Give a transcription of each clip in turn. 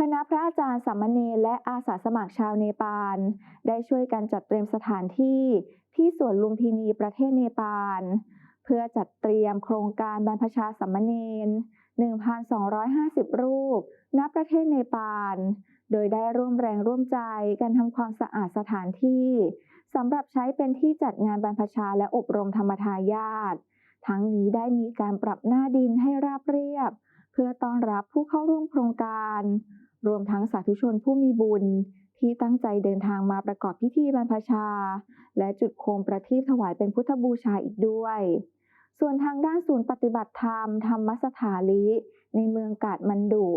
คณะพระอาจารย์สามเณรและอาสาสมัครชาวเนปาล ได้ช่วยกันจัดเตรียมสถานที่ที่สวนลุมพินีประเทศเนปาล เพื่อจัดเตรียมโครงการบรรพชาสามเณร 1,250 รูป ณ ประเทศเนปาล โดยได้ร่วมแรงร่วมใจกันทำความสะอาดสถานที่สำหรับใช้เป็นที่จัดงานบรรพชาและอบรมธรรมทายาททั้งนี้ได้มีการปรับหน้าดินให้ราบเรียบ เพื่อต้อนรับผู้เข้าร่วมโครงการ รวมทั้งสาธุชนผู้มีบุญที่ตั้งใจเดินทางมาประกอบพิธีบรรพชา และจุดโคมประทีปถวายเป็นพุทธบูชาอีกด้วย ส่วนทางด้านศูนย์ปฏิบัติธรรม ธรรมสถาลิ ในเมืองกาดมันดุ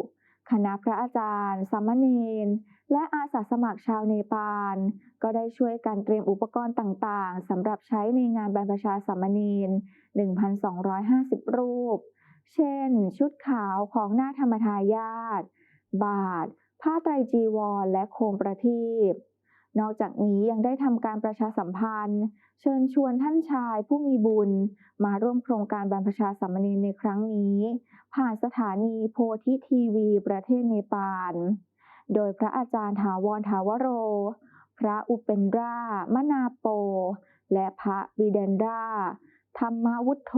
คณะพระอาจารย์สามเณรและอาสาสมัครชาวเนปาล ก็ได้ช่วยกันเตรียมอุปกรณ์ต่างๆสำหรับใช้ในงานบรรพชาสามเณร1,250 รูป เช่น ชุดขาวของหน้าธรรมทายาท บาท ผ้าไตรจีวร และโคมประทีปนอกจากนี้ยังได้ทำการประชาสัมพันธ์ เชิญชวนท่านชายผู้มีบุญ มาร่วมโครงการบรรพชาสามเณรในครั้งนี้ ผ่านสถานีโพธิทีวีประเทศเนปาล โดยพระอาจารย์ถาวรถาวโร พระอุเปนรามนาโป และพระบิเดนราธรรมวุฒโธ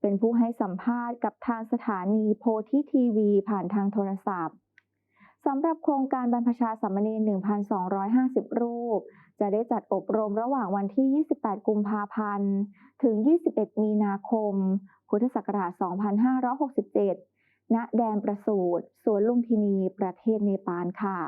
เป็นผู้ให้สัมภาษณ์กับทางสถานีโพธิทีวีผ่านทางโทรศัพท์สำหรับโครงการบรรพชาสามเณร1,250 รูป จะได้จัดอบรมระหว่างวันที่ 28 กุมภาพันธ์ ถึง 21 มีนาคม พุทธศักราช 2567 ณ แดนประสูติสวนลุมพินี ประเทศเนปาลค่ะ